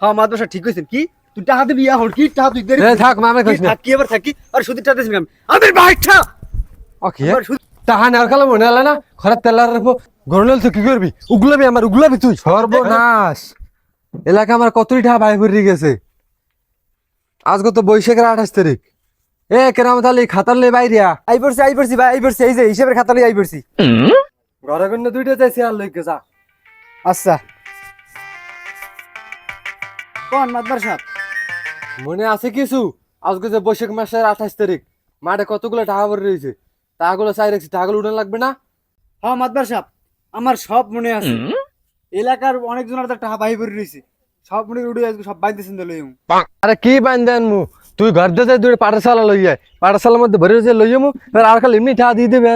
হ্যাঁ মাদ্রাসা ঠিক কইছেন। কি? তুই টাকা দিবি এখন কি টাকা তুই দেরি থাক মামে না। থাকি এবার থাকি আর টাকা আমার ওকে তাহা নেওয়ার কালে মনে হলে না ঘরের তেলার রাখব। গরনেল তুই কি করবি? উগলাবি আমার উগলাবি তুই? সর্বনাশ! এলাকা আমার কতই ঠা ভাই ভরি গেছে। আজকে তো বৈশাখের আঠাশ তারিখ। এ কেরাম তাহলে খাতার লে বাইরিয়া। আই পড়ছি আই পড়ছি ভাই আই পড়ছি এই যে হিসাবের খাতা লই আই পড়ছি। ঘরে কন্য দুইটা চাইছি আর লইকে যা। আচ্ছা। কোন মাদ্রাসা মনে আছে কিছু? আজকে যে বৈশাখ মাসের আঠাশ তারিখ মাঠে কতগুলো টাকা ভরে রয়েছে? টাকাগুলো চাই রাখছি। টাকাগুলো উঠান লাগবে না? হ্যাঁ মাদ্রাসা। সাহেব আমার সব মনে আছে। এলাকার অনেকজনের তো টাকা বাহি করে রয়েছে। সব মনে উড়ে আজকে সব বাইতেছেন তো লইম আরে কি বান্ধেন মু? তুই ঘর দিয়ে যাই দুই পাঠশালা লই যায় পাঠশালার মধ্যে ভরে রয়েছে লইয়ে মু এবার আর খালি এমনি টাকা দিয়ে দেবে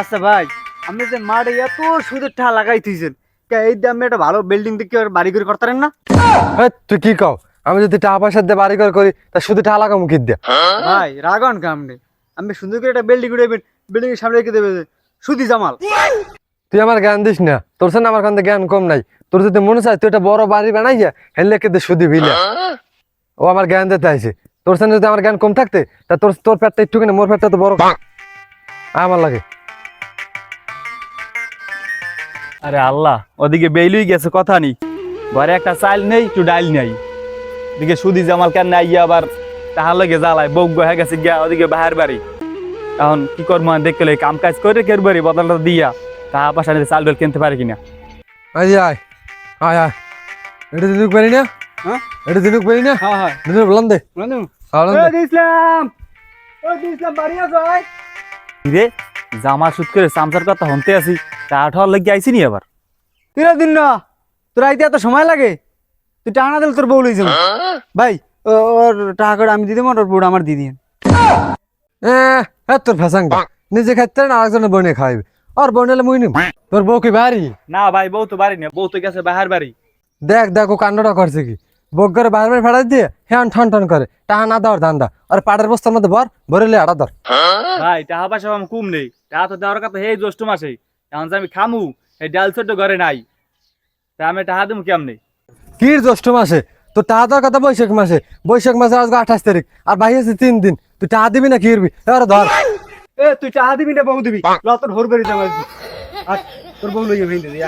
আচ্ছা ভাই আপনি যে মাঠে এত সুদের টাকা লাগাই থুইছেন এই দামে একটা ভালো বিল্ডিং দেখে বাড়ি করে করতারেন না? তুই কি কও? আমি যদি টাকা পয়সা দিয়ে বাড়ি করি তা শুধু টাকা লাগামু কি দিয়া ভাই রাগন কামনে? আমি সুন্দর করে একটা বিল্ডিং বিল্ডিং এর সামনে রেখে দেবে সুদি জামাল। তুই আমার জ্ঞান দিস না। তোর সাথে আমার কাছে জ্ঞান কম নাই। তোর যদি মনে চায় তুই একটা বড় বাড়ি বানাই যা হেললে কেটে সুদি বিলা ও আমার জ্ঞান দিতে আইছে। তোর সাথে যদি আমার জ্ঞান কম থাকতে তা তোর তোর পেটটা একটুখানি মোর পেটটা তো বড়। আমার লাগে। আরে আল্লাহ ওদিকে বেইলুই গেছে কথা নেই। ঘরে একটা চাল নেই একটু ডাইল নেই। এদিকে সুদি জামাল কেন নাই গিয়া আবার তাহার লগে জ্বালায় বউ হয়ে গেছে গিয়া ওদিকে বাহার বাড়ি। এখন কি করব দেখতে লই, কাম কাজ করে কের বাড়ি বদলটা দিয়া পয়সা নিয়ে চাল ডাল কিনতে পারি কিনা। আয় আয় আয় আয় এটা দিনুক পারি না? হ্যাঁ? এটা দিনুক পারি না? হ্যাঁ হ্যাঁ। দিনুক বললাম দে। বললাম। দে ইসলাম ও ইসলাম বাড়ি আছো ভাই রে? জামা সুত করে চামচার কথা হনতে আছি তা আঠার লেগে আইসি নি আবার তিরা দিন না তোর আইতে এত সময় লাগে? তুই টাকা না দিলে তোর বউ লই যাব। ভাই ওর টাকা করে আমি আর ওর বউটা আমার এ এ তোর ফেসাং নিজে খাইতে না আরেকজনের বনে খাইবে। আর বনেলে মুই নিম। তোর বউ কি বাড়ি? না ভাই বউ তো বাড়ি না বউ তো গেছে বাহার বাড়ি। দেখ দেখ ও কাণ্ডটা করছে কি। বক করে বাইরে বাইরে ফেড়াই দিয়ে হ্যাঁ ঠন ঠন করে। টাকা না দেওয়ার ধান্দা। আর পাটের বস্তার মধ্যে বর ভরেলে আড়া ধর। ভাই টাকা পয়সা আমার কম নেই। টাকা তো দেওয়ার কথা এই জ্যৈষ্ঠ মাসে এখন যে আমি খামু এই ডাল ছোট ঘরে নাই। তা আমি টাকা দেবো কেমনি? কি জ্যৈষ্ঠ মাসে? তোর টাকা দেওয়ার কথা বৈশাখ মাসে। বৈশাখ মাসে আজকে আঠাশ তারিখ আর ভাই আছে তিন দিন। তুই টাকা দিবি না কি করবি এবার ধর। এ তুই টাকা দিবি না বউ দিবি? ল তোর হোর যাব আজকে। আর তোর বউ লই যাবে দিদি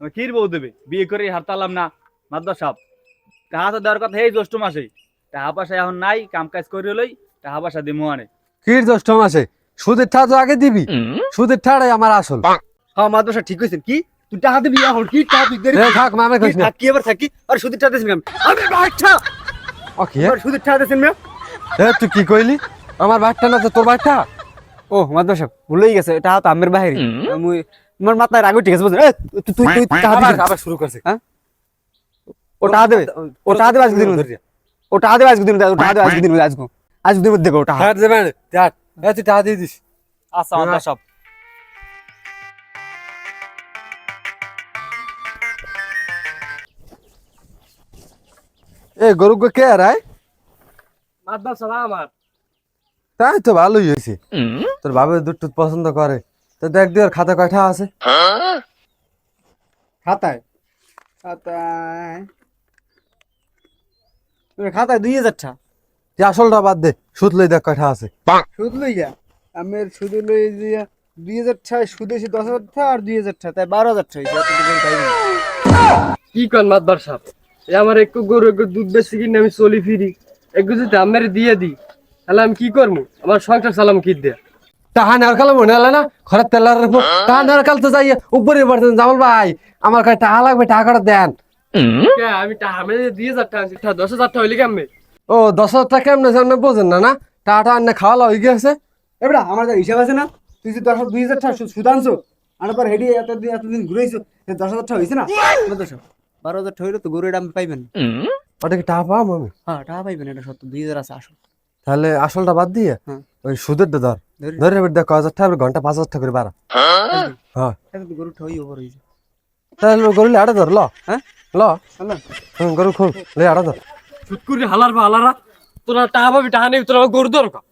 আমি কির বউ দেবে? বিয়ে করে হারতালাম না মাদ্দা সাপ টাকা তো দেওয়ার কথা এই জ্যৈষ্ঠ মাসে। টাকা পয়সা এখন নাই কাম কাজ করে লই টাকা পয়সা দিমু আনে। কি জ্যৈষ্ঠ মাসে? সুদের ঠা তো আগে দিবি। সুদের ঠাড়াই আমার আসল। হ্যাঁ মাদ্রাসা ঠিক কইছেন। কি? তুই টাকা দিবি এখন কি টাকা তুই দেরি? থাক মামে কইস না। থাকি এবার থাকি? আর সুদের টাকা দিছেন আমি ওকে আর সুদের না এ তুই কি কইলি? আমার বাচ্চা না তো তোর বাচ্চা ও মাদ্রাসা ভুলেই গেছে টাকা তো আমের বাহিরে আমি তোমার মাথায় রাগ ঠিক আছে বুঝলি? এ, তুই তুই তুই টাকা দিবি। আবার শুরু করছে। হ্যাঁ? ও টাকা দেবে। ও টাকা দেবে আজকে দিন ও টাকা দেবে আজকে দিন ও টাকা দেবে আজকে দিন আজকে। আজকে দিন দেবে ও টাকা। হ্যাঁ দেবে দেখ। এ তুই টাকা দিয়ে দিস। আচ্ছা মাদ্দা সাপ এ গরু কে আর আয়? মাদ্দা সাপ আমার। তাই তো ভালোই হয়েছে। তোর বাবা দুধ টুধ পছন্দ করে। তো দেখ দিয়ে ওর খাতা কয়টা আছে? খাতায়? খাতায়? তোর খাতায় দুই হাজার টা আসলটা বাদ দে সুদ লই দেখ কয়টা আছে। সুদ লই যা। আমের সুদ লই দিয়া দুই হাজার টা সুদ এসে দশ হাজার টা আর দুই হাজার টা তাই বারো হাজার না। কি কন মাতবার সাপ? এ আমার একটু গরু একটু দুধ বেশি কিনে আমি চলি ফিরি। একটু যদি আমের দিয়ে দিই তাহলে আমি কি করব? আমার সংসার চালাম কি দিয়ে? টাকা নেওয়ার কালে মনে হলো না? ঘরের তেলার রাখব। টাকা নেওয়ার কাল তো যাই উপরে পড়তেন জামাল ভাই আমার কাছে টাকা লাগবে টাকাটা দেন। আমি টাকা দিয়ে হাজার টাকা দশ হাজার টাকা হইলে কেমনে? ও দশ হাজার টাকা কেমনে সামনে বোঝেন না না? টাকাটা আনে খাওয়া হয়ে গেছে। এবার আমার যা হিসাব আছে না তুই যে দশ হাজার দুই হাজার টা সুদ সুদ আনছো আনার পর হেডি এতদিন এতদিন ঘুরেছো দশ হাজার টা হয়েছে না? দশ বারো হাজার টা হইলে তো গরুর দাম পাইবেন। ওটা কি টাকা পাবো আমি হ্যাঁ টাকা পাইবেন এটা সত্য দুই হাজার আছে আসো তাহলে আসলটা বাদ দিয়ে হ্যাঁ। ওই সুদের ধর। ধরি। ধরে এবার দেখ হাজার টাকা ঘণ্টা পাঁচ হাজার টাকা করে বাড়া। হ্যাঁ। এটা গরু ঠই ওভার হয়েছে তাহলে গরু আড়ে ধর ল। হ্যাঁ। ল। হুম, গরু খুব লে আড়ে ধর। সুৎকুরি হালার বা হালারা। তোরা টাকা পাবি টাকা নেবি তোরা গরু দরকার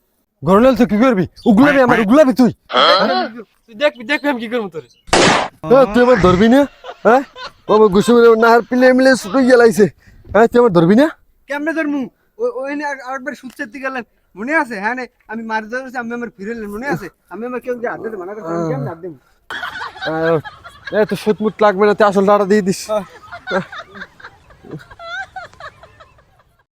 গরু তুই কি করবি? উগলাবি আমার উগলাবি তুই? তুই দেখবি দেখবি আমি কি করব তোরে। হ্যাঁ তুই আমার ধরবি না? হ্যাঁ? বাবা গুসু নাহার পিলে মিলে শুধু গেলাইছে। হ্যাঁ তুই আমার ধরবি না? কেমনে ধরমু? ওই ওই আরেকবার সুচ্ছের দিকে গেলেন। মনে আছে? হ্যাঁ নে আমি মারি ধরেছি আমি আমার ফিরে এলেন মনে আছে? আমি আমার কেউ হাত দিতে মানা করছি আমি কেমনে হাত দেবো এ তো সুতমুট লাগবে না তুই আসল টাকা দিয়ে দিস।